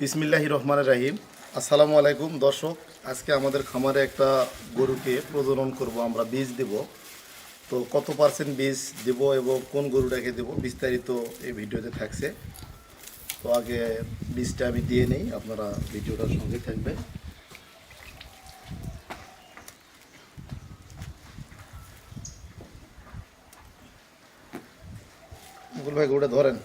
বিসমিল্লাহি রহমানের রাহিম। আসসালামু আলাইকুম, দর্শক। আজকে আমাদের খামারে একটা গরুকে প্রজনন করব, আমরা বীজ দেব। তো কত পার্সেন্ট বীজ দেব এবং কোন গরুটাকে দেব বিস্তারিত এই ভিডিওতে থাকছে। তো আগে বীজটা আমি দিয়ে নেই, আপনারা ভিডিওটার সঙ্গে থাকবে ভাই, গরুটা ধরেন।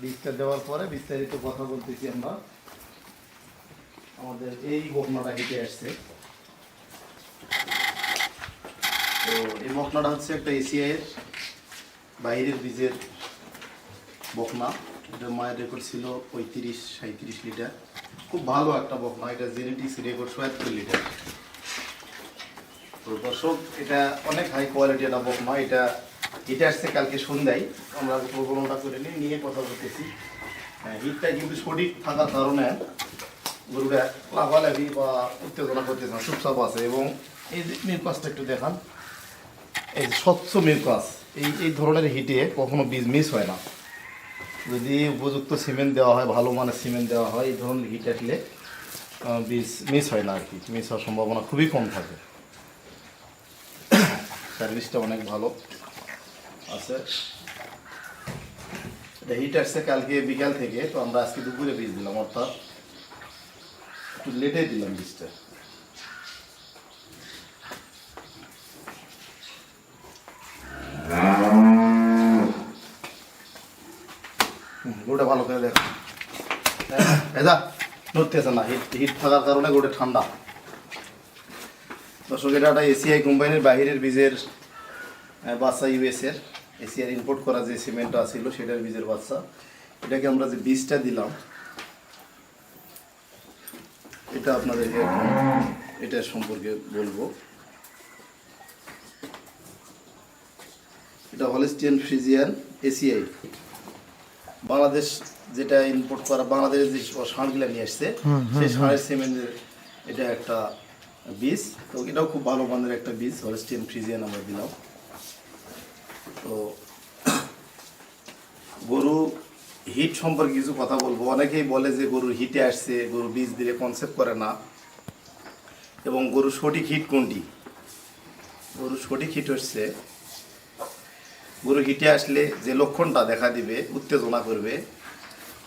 বীজটা দেওয়ার পরে বিস্তারিত কথা বলতেছি আমরা। আমাদের এই বকনাটা হেঁটে আসছে। তো এই বকনাটা হচ্ছে একটা এশিয়ার বাইরের বীজের বকনা। এটা মায়ের রেকর্ড ছিল পঁয়ত্রিশ সাঁত্রিশ লিটার। খুব ভালো একটা বকনা, এটা জেনেটিক্স রেকর্ড সোয়াত্তর লিটার। তো দর্শক, এটা অনেক হাই কোয়ালিটি একটা বকনা। এটা এটা আসছে কালকে সন্ধ্যায়, আমরা প্রোগ্রামটা করে নিয়ে নিয়ে কথা বলতেছি। হিটটা কিন্তু সঠিক থাকার কারণে গরুটা লাফালাফি বা উত্তেজনা করতেছে না, চুপচাপ আছে। এবং এই যে মিরকাসটা একটু দেখান। এই স্বচ্ছ মিরকাস এই এই ধরনের হিটে কখনো বীজ মিস হয় না। যদি উপযুক্ত সিমেন্ট দেওয়া হয়, ভালো মানের সিমেন্ট দেওয়া হয়, এই ধরনের হিট আসলে বীজ মিস হয় না আর কি। মিস হওয়ার সম্ভাবনা খুবই কম থাকে। সার্ভিসটা অনেক ভালো। আছে। এটা হিট আসছে কালকে বিকাল থেকে তো আমরা আজকে দুপুরে বীজ দিলাম অর্থাৎ একটু লেটে দিলাম বীজটা গরুটা ভালো করে না হিট হিট থাকার কারণে গরুটা ঠান্ডা। দর্শক এটা একটা এসিআই কোম্পানির বাহিরের বীজের আহ, বাচ্চা ইউএসের এশিয়ার ইম্পোর্ট করা যে সিমেন্টটা ছিল সেটার বীজের বাচ্চা। এটাকে আমরা যে বীজটা দিলাম এটা আপনাদেরকে এখন এটার সম্পর্কে বলব। এটা হলিস্টিয়ান ফ্রিজিয়ান এসিআই। বাংলাদেশ যেটা ইম্পোর্ট করা বাংলাদেশের যে ষাঁড়গুলা নিয়ে আসছে সেই ষাঁড়ের সিমেন্টের এটা একটা বীজ। তো এটাও খুব ভালো মানের একটা বীজ হলিস্টিয়ান ফ্রিজিয়ান আমরা দিলাম। তো গরু হিট সম্পর্কে কিছু কথা বলব। অনেকেই বলে যে গরুর হিটে আসছে, গরু বীজ দিলে কনসেপ্ট করে না। এবং গরুর সঠিক হিট কোনটি? গরুর সঠিক হিট হচ্ছে, গরু হিটে আসলে যে লক্ষণটা দেখা দিবে, উত্তেজনা করবে,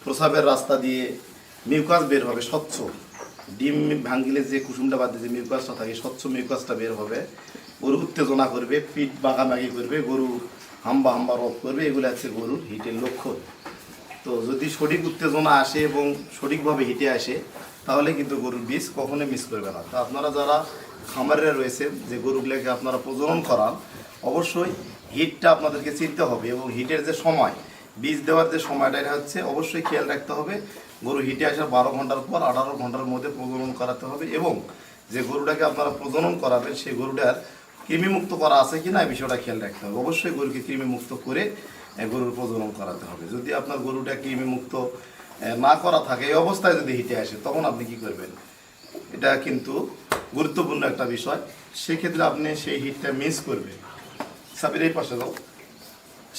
প্রসাবের রাস্তা দিয়ে মিউকাস বের হবে, স্বচ্ছ। ডিম ভাঙ্গিলে যে কুসুমটা বাদ দিয়ে যে মিউকাসটা থাকে, স্বচ্ছ মিউকাসটা বের হবে। গরু উত্তেজনা করবে, পিঠ বাঁকাবাঁকি করবে গরু হাম্বা হাম্বা রোধ করবে, এগুলো হচ্ছে গরুর হিটের লক্ষণ। তো যদি সঠিক উত্তেজনা আসে এবং সঠিকভাবে হিটে আসে, তাহলে কিন্তু গরুর বীজ কখনোই মিস করবে না। তো আপনারা যারা খামারে রয়েছেন যে গরুগুলোকে আপনারা প্রজনন করান, অবশ্যই হিটটা আপনাদেরকে চিনতে হবে এবং হিটের যে সময়, বীজ দেওয়ার যে সময়টা, এটা হচ্ছে অবশ্যই খেয়াল রাখতে হবে। গরু হিটে আসার বারো ঘণ্টার পর আঠারো ঘণ্টার মধ্যে প্রজনন করাতে হবে এবং যে গরুটাকে আপনারা প্রজনন করাবেন, সেই গরুটার কৃমিমুক্ত করা আছে কিনা এই বিষয়টা খেয়াল রাখতে হবে। অবশ্যই গরুকে কৃমিমুক্ত করে গরুর প্রজনন করাতে হবে। যদি আপনার গরুটা কৃমিমুক্ত না করা থাকে, এই অবস্থায় যদি হিটে আসে, তখন আপনি কি করবেন? এটা কিন্তু গুরুত্বপূর্ণ একটা বিষয়। সেক্ষেত্রে আপনি সেই হিটটা মিস করবেন। সাবির, এই পাশে যাও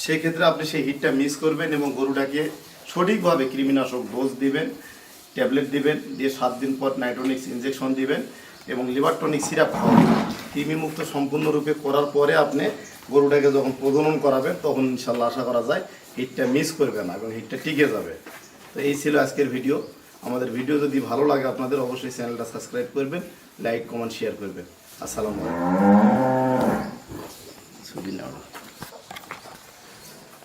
সেক্ষেত্রে আপনি সেই হিটটা মিস করবেন এবং গরুটাকে সঠিকভাবে কৃমিনাশক ডোজ দিবেন। ট্যাবলেট দিবেন, দিয়ে সাত দিন পর নাইট্রোনিক্স ইনজেকশন দিবেন এবং লিভার টনিক সিরাপ খাওয়াবেন। কৃমিমুক্ত সম্পূর্ণরূপে করার পরে আপনি গরুটাকে যখন প্রজনন করাবেন, তখন ইনশাল্লাহ আশা করা যায় হিটটা মিস করবে না এবং হিটটা টিকে যাবে। তো এই ছিল আজকের ভিডিও আমাদের ভিডিও যদি ভালো লাগে আপনাদের, অবশ্যই চ্যানেলটা সাবস্ক্রাইব করবেন লাইক কমেন্ট শেয়ার করবেন। আসসালামু আলাইকুম।